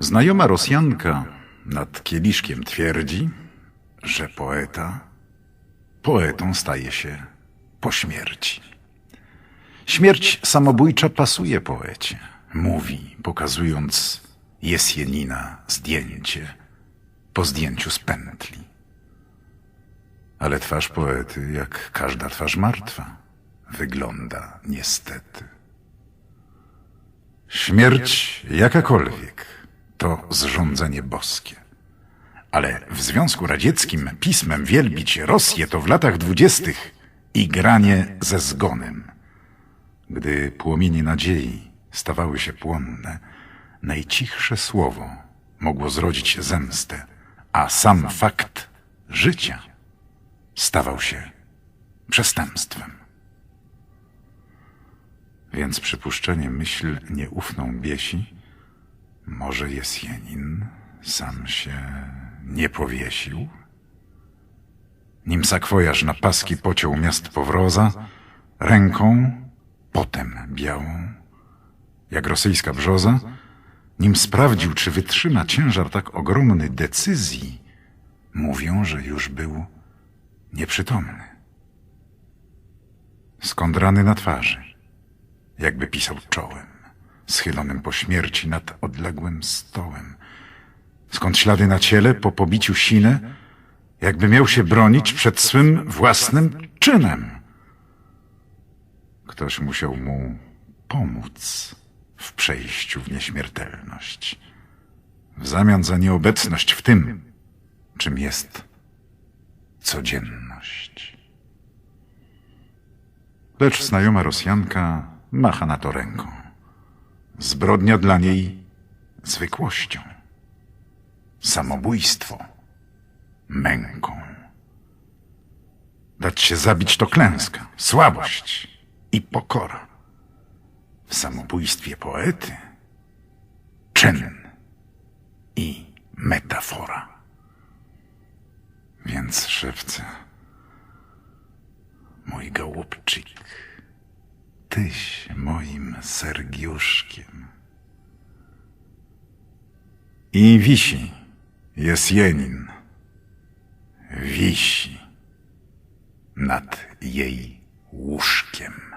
Znajoma Rosjanka nad kieliszkiem twierdzi, że poeta poetą staje się po śmierci. Śmierć samobójcza pasuje poecie, mówi, pokazując Jesjenina zdjęcie po zdjęciu z pętli. Ale twarz poety, jak każda twarz martwa, wygląda niestety. Śmierć jakakolwiek to zrządzenie boskie. Ale w Związku Radzieckim pismem wielbić Rosję to w latach dwudziestych i granie ze zgonem. Gdy płomienie nadziei stawały się płonne, najcichsze słowo mogło zrodzić zemstę, a sam fakt życia stawał się przestępstwem. Więc przypuszczenie myśl nieufną biesi, może Jesjenin sam się nie powiesił? Nim sakwojarz na paski pociął miast powroza, ręką, potem białą, jak rosyjska brzoza, nim sprawdził, czy wytrzyma ciężar tak ogromny decyzji, mówią, że już był nieprzytomny. Skąd rany na twarzy, jakby pisał czołem, schylonym po śmierci nad odległym stołem. Skąd ślady na ciele po pobiciu sine, jakby miał się bronić przed swym własnym czynem. Ktoś musiał mu pomóc w przejściu w nieśmiertelność, w zamian za nieobecność w tym, czym jest codzienność. Lecz znajoma Rosjanka macha na to ręką. Zbrodnia dla niej zwykłością. Samobójstwo męką. Dać się zabić to klęska, słabość i pokora. W samobójstwie poety czyn i metafora. Więc szewce, mój gołubczyk, tyś moim Sergiuszkiem. I wisi jest Jenin, wisi nad jej łóżkiem.